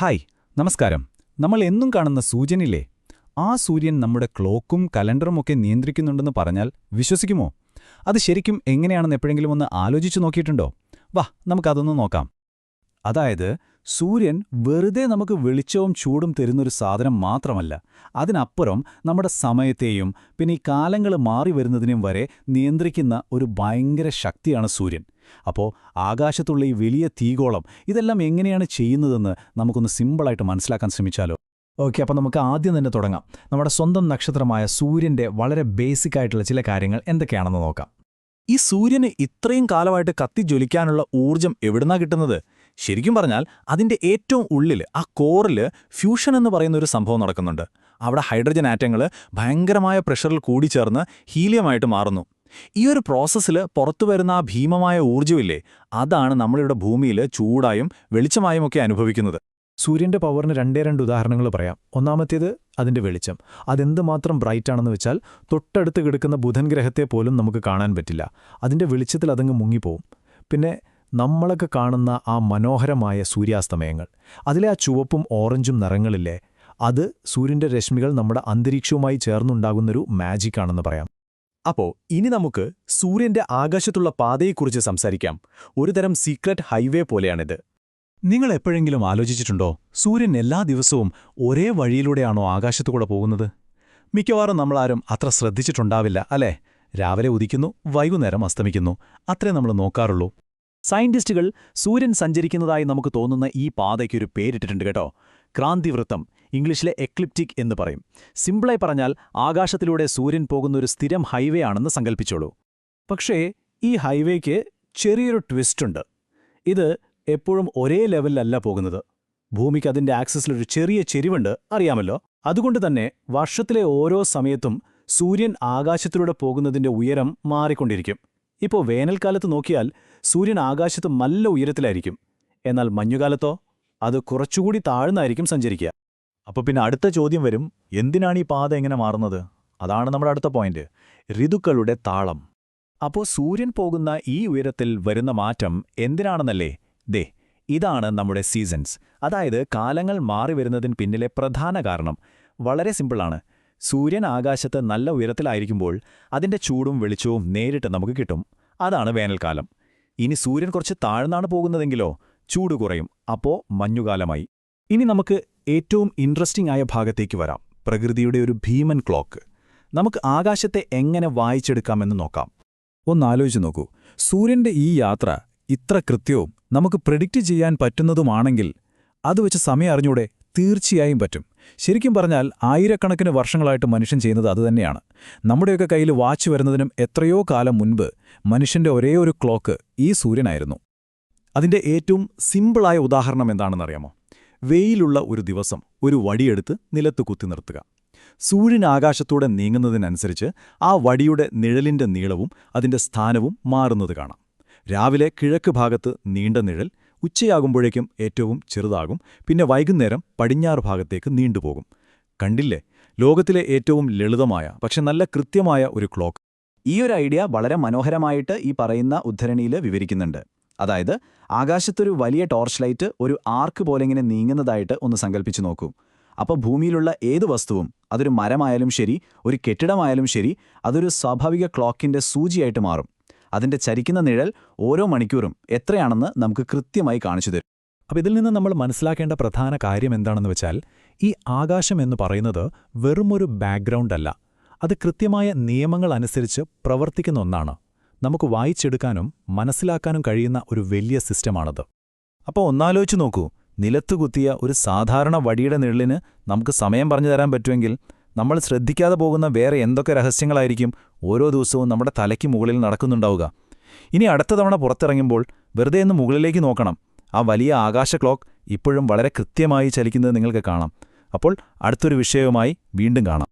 Hi നമസ്കാരം. നമ്മൾ എന്നും കാണുന്ന സൂര്യനില്ലേ? ആ സൂര്യൻ നമ്മുടെ ക്ലോക്കും കലണ്ടറും ഒക്കെ നിയന്ത്രിക്കുന്നുണ്ടെന്ന് പറഞ്ഞാൽ വിശ്വസിക്കുമോ? അത് ശരിക്കും എങ്ങനെയാണെന്ന് എപ്പോഴെങ്കിലും ഒന്ന് ആലോചിച്ചു നോക്കിയിട്ടുണ്ടോ? വാ നമുക്കതൊന്ന് നോക്കാം. അതായത് സൂര്യൻ വെറുതെ നമുക്ക് വെളിച്ചവും ചൂടും തരുന്നൊരു സാധനം മാത്രമല്ല അതിനപ്പുറം നമ്മുടെ സമയത്തെയും പിന്നെ ഈ കാലങ്ങൾ മാറി വരുന്നതിനും വരെ നിയന്ത്രിക്കുന്ന ഒരു ഭയങ്കര ശക്തിയാണ് സൂര്യൻ. അപ്പോൾ ആകാശത്തുള്ള ഈ വലിയ തീകോളം ഇതെല്ലാം എങ്ങനെയാണ് ചെയ്യുന്നതെന്ന് നമുക്കൊന്ന് സിമ്പിളായിട്ട് മനസ്സിലാക്കാൻ ശ്രമിച്ചാലോ? ഓക്കെ അപ്പോൾ നമുക്ക് ആദ്യം തന്നെ തുടങ്ങാം. നമ്മുടെ സ്വന്തം നക്ഷത്രമായ സൂര്യന്റെ വളരെ ബേസിക് ആയിട്ടുള്ള ചില കാര്യങ്ങൾ എന്തൊക്കെയാണെന്ന് നോക്കാം. ഈ സൂര്യന് ഇത്രയും കാലമായിട്ട് കത്തിജ്വലിക്കാനുള്ള ഊർജം എവിടുന്നാ കിട്ടുന്നത്? ശരിക്കും പറഞ്ഞാൽ അതിന്റെ ഏറ്റവും ഉള്ളിൽ ആ കോറിൽ ഫ്യൂഷൻ എന്ന് പറയുന്ന ഒരു സംഭവം നടക്കുന്നുണ്ട്. അവിടെ ഹൈഡ്രജൻ ആറ്റങ്ങൾ ഭയങ്കരമായ പ്രഷറിൽ കൂടിച്ചേർന്ന് ഹീലിയമായിട്ട് മാറുന്നു. ഈ ഒരു പ്രോസസ്സിൽ പുറത്തു വരുന്ന ആ ഭീമമായ ഊർജമില്ലേ അതാണ് നമ്മളിവിടെ ഭൂമിയിൽ ചൂടായും വെളിച്ചമായും ഒക്കെ അനുഭവിക്കുന്നത്. സൂര്യന്റെ പവറിന് രണ്ടേ രണ്ട് ഉദാഹരണങ്ങൾ പറയാം. ഒന്നാമത്തേത് അതിന്റെ വെളിച്ചം. അതെന്തുമാത്രം ബ്രൈറ്റ് ആണെന്ന് വെച്ചാൽ തൊട്ടടുത്ത് കിടക്കുന്ന ബുധൻ ഗ്രഹത്തെ പോലും നമുക്ക് കാണാൻ പറ്റില്ല. അതിന്റെ വെളിച്ചത്തിൽ അതങ്ങ് മുങ്ങിപ്പോവും. പിന്നെ നമ്മളൊക്കെ കാണുന്ന ആ മനോഹരമായ സൂര്യാസ്തമയങ്ങൾ. അതിലെ ആ ചുവപ്പും ഓറഞ്ചും നിറങ്ങളില്ലേ അത് സൂര്യന്റെ രശ്മികൾ നമ്മുടെ അന്തരീക്ഷവുമായി ചേർന്നുണ്ടാകുന്നൊരു മാജിക്കാണെന്ന് പറയാം. അപ്പോ ഇനി നമുക്ക് സൂര്യന്റെ ആകാശത്തുള്ള പാതയെക്കുറിച്ച് സംസാരിക്കാം. ഒരുതരം സീക്രട്ട് ഹൈവേ പോലെയാണിത്. നിങ്ങൾ എപ്പോഴെങ്കിലും ആലോചിച്ചിട്ടുണ്ടോ സൂര്യൻ എല്ലാ ദിവസവും ഒരേ വഴിയിലൂടെയാണോ ആകാശത്തുകൂടെ പോകുന്നത്? മിക്കവാറും നമ്മളാരും അത്ര ശ്രദ്ധിച്ചിട്ടുണ്ടാവില്ല അല്ലേ? രാവിലെ ഉദിക്കുന്നു വൈകുന്നേരം അസ്തമിക്കുന്നു. അത്രേ നമ്മൾ നോക്കാറുള്ളൂ. സയന്റിസ്റ്റുകൾ സൂര്യൻ സഞ്ചരിക്കുന്നതായി നമുക്ക് തോന്നുന്ന ഈ പാതയ്ക്കൊരു പേരിട്ടിട്ടുണ്ട് കേട്ടോ. ക്രാന്തിവൃത്തം ഇംഗ്ലീഷിലെ എക്ലിപ്റ്റിക് എന്ന് പറയും. സിംപിളായി പറഞ്ഞാൽ ആകാശത്തിലൂടെ സൂര്യൻ പോകുന്ന ഒരു സ്ഥിരം ഹൈവേ ആണെന്ന് സങ്കല്പിച്ചോളൂ പക്ഷേ ഈ ഹൈവേക്ക് ചെറിയൊരു ട്വിസ്റ്റുണ്ട് ഇത് എപ്പോഴും ഒരേ ലെവലിലല്ല പോകുന്നത്. ഭൂമിക്ക് അതിന്റെ ആക്സസിലൊരു ചെറിയ ചെരിവുണ്ട് അറിയാമല്ലോ? അതുകൊണ്ട് തന്നെ വർഷത്തിലെ ഓരോ സമയത്തും സൂര്യൻ ആകാശത്തിലൂടെ പോകുന്നതിന്റെ ഉയരം മാറിക്കൊണ്ടിരിക്കും. ഇപ്പോൾ വേനൽക്കാലത്ത് നോക്കിയാൽ സൂര്യൻ ആകാശത്ത് നല്ല ഉയരത്തിലായിരിക്കും. എന്നാൽ മഞ്ഞുകാലത്തോ? അത് കുറച്ചുകൂടി താഴ്ന്നായിരിക്കും സഞ്ചരിക്കുക. അപ്പോൾ പിന്നെ അടുത്ത ചോദ്യം വരും എന്തിനാണ് ഈ പാത എങ്ങനെ മാറുന്നത്? അതാണ് നമ്മുടെ അടുത്ത പോയിന്റ്. ഋതുക്കളുടെ താളം. അപ്പോൾ സൂര്യൻ പോകുന്ന ഈ ഉയരത്തിൽ വരുന്ന മാറ്റം എന്തിനാണെന്നല്ലേ? ദേ ഇതാണ് നമ്മുടെ സീസൺസ്. അതായത് കാലങ്ങൾ മാറി വരുന്നതിന് പിന്നിലെ പ്രധാന കാരണം. വളരെ സിമ്പിളാണ്. സൂര്യൻ ആകാശത്ത് നല്ല ഉയരത്തിലായിരിക്കുമ്പോൾ അതിന്റെ ചൂടും വെളിച്ചവും നേരിട്ട് നമുക്ക് കിട്ടും. അതാണ് വേനൽക്കാലം. ഇനി സൂര്യൻ കുറച്ച് താഴ്ന്നാണ് പോകുന്നതെങ്കിലോ ചൂട് കുറയും. അപ്പോ മഞ്ഞുകാലമായി. ഇനി നമുക്ക് ഏറ്റവും ഇൻട്രസ്റ്റിംഗ് ആയ ഭാഗത്തേക്ക് വരാം. പ്രകൃതിയുടെ ഒരു ഭീമൻ ക്ലോക്ക് നമുക്ക് ആകാശത്തെ എങ്ങനെ വായിച്ചെടുക്കാമെന്ന് നോക്കാം. ഒന്നാലോചിച്ച് നോക്കൂ. സൂര്യന്റെ ഈ യാത്ര ഇത്ര കൃത്യവും നമുക്ക് പ്രെഡിക്റ്റ് ചെയ്യാൻ പറ്റുന്നതുമാണെങ്കിൽ അത് വെച്ച് സമയം അറിഞ്ഞൂടെ തീർച്ചയായും പറ്റും. ശരിക്കും പറഞ്ഞാൽ ആയിരക്കണക്കിന് വർഷങ്ങളായിട്ട് മനുഷ്യൻ ചെയ്യുന്നത് അതുതന്നെയാണ് നമ്മുടെയൊക്കെ കയ്യിൽ വാച്ച് വരുന്നതിനും എത്രയോ കാലം മുൻപ് മനുഷ്യന്റെ ഒരേ ക്ലോക്ക് ഈ സൂര്യനായിരുന്നു. അതിന്റെ ഏറ്റവും സിമ്പിളായ ഉദാഹരണം എന്താണെന്നറിയാമോ? വെയിലുള്ള ഒരു ദിവസം ഒരു വടിയെടുത്ത് നിലത്ത് കുത്തി നിർത്തുക. സൂര്യൻ ആകാശത്തൂടെ നീങ്ങുന്നതിനനുസരിച്ച് ആ വടിയുടെ നിഴലിന്റെ നീളവും അതിന്റെ സ്ഥാനവും മാറുന്നത് കാണാം. രാവിലെ കിഴക്ക് ഭാഗത്ത് നീണ്ട നിഴൽ ഉച്ചയാകുമ്പോഴേക്കും ഏറ്റവും ചെറുതാകും പിന്നെ വൈകുന്നേരം പടിഞ്ഞാറ് ഭാഗത്തേക്ക് നീണ്ടുപോകും. കണ്ടില്ലേ? ലോകത്തിലെ ഏറ്റവും ലളിതമായ പക്ഷെ നല്ല കൃത്യമായ ഒരു ക്ലോക്ക്. ഈ ഒരു ഐഡിയ വളരെ മനോഹരമായിട്ട് ഈ പറയുന്ന ഉദ്ധരണിയിൽ വിവരിക്കുന്നുണ്ട്. അതായത് ആകാശത്തൊരു വലിയ ടോർച്ച് ലൈറ്റ് ഒരു ആർക്ക് പോലെ ഇങ്ങനെ നീങ്ങുന്നതായിട്ട് ഒന്ന് സങ്കല്പിച്ചു നോക്കൂ. അപ്പോൾ ഭൂമിയിലുള്ള ഏത് വസ്തുവും അതൊരു മരമായാലും ശരി ഒരു കെട്ടിടമായാലും ശരി അതൊരു സ്വാഭാവിക ക്ലോക്കിന്റെ സൂചിയായിട്ട് മാറും. അതിന്റെ ചരിക്കുന്ന നിഴൽ ഓരോ മണിക്കൂറും എത്രയാണെന്ന് നമുക്ക് കൃത്യമായി കാണിച്ചു തരും. അപ്പോൾ ഇതിൽ നിന്ന് നമ്മൾ മനസ്സിലാക്കേണ്ട പ്രധാന കാര്യം എന്താണെന്ന് വെച്ചാൽ ഈ ആകാശം എന്ന് പറയുന്നത് വെറുമൊരു ബാക്ക്ഗ്രൗണ്ട് അല്ല. അത് കൃത്യമായ നിയമങ്ങൾ അനുസരിച്ച് പ്രവർത്തിക്കുന്ന ഒന്നാണ്. നമുക്ക് വായിച്ചെടുക്കാനും മനസ്സിലാക്കാനും കഴിയുന്ന ഒരു വലിയ സിസ്റ്റമാണത്. അപ്പോൾ ഒന്നാലോചിച്ച് നോക്കൂ നിലത്തുകുത്തിയ ഒരു സാധാരണ വടിയുടെ നിഴലിന് നമുക്ക് സമയം പറഞ്ഞു തരാൻ പറ്റുമെങ്കിൽ നമ്മൾ ശ്രദ്ധിക്കാതെ പോകുന്ന വേറെ എന്തൊക്കെ രഹസ്യങ്ങളായിരിക്കും ഓരോ ദിവസവും നമ്മുടെ തലയ്ക്ക് മുകളിൽ നടക്കുന്നുണ്ടാവുക. ഇനി അടുത്ത തവണ പുറത്തിറങ്ങുമ്പോൾ വെറുതെ ഒന്ന് മുകളിലേക്ക് നോക്കണം. ആ വലിയ ആകാശ ക്ലോക്ക് ഇപ്പോഴും വളരെ കൃത്യമായി ചലിക്കുന്നത് നിങ്ങൾക്ക് കാണാം. അപ്പോൾ അടുത്തൊരു വിഷയവുമായി വീണ്ടും കാണാം.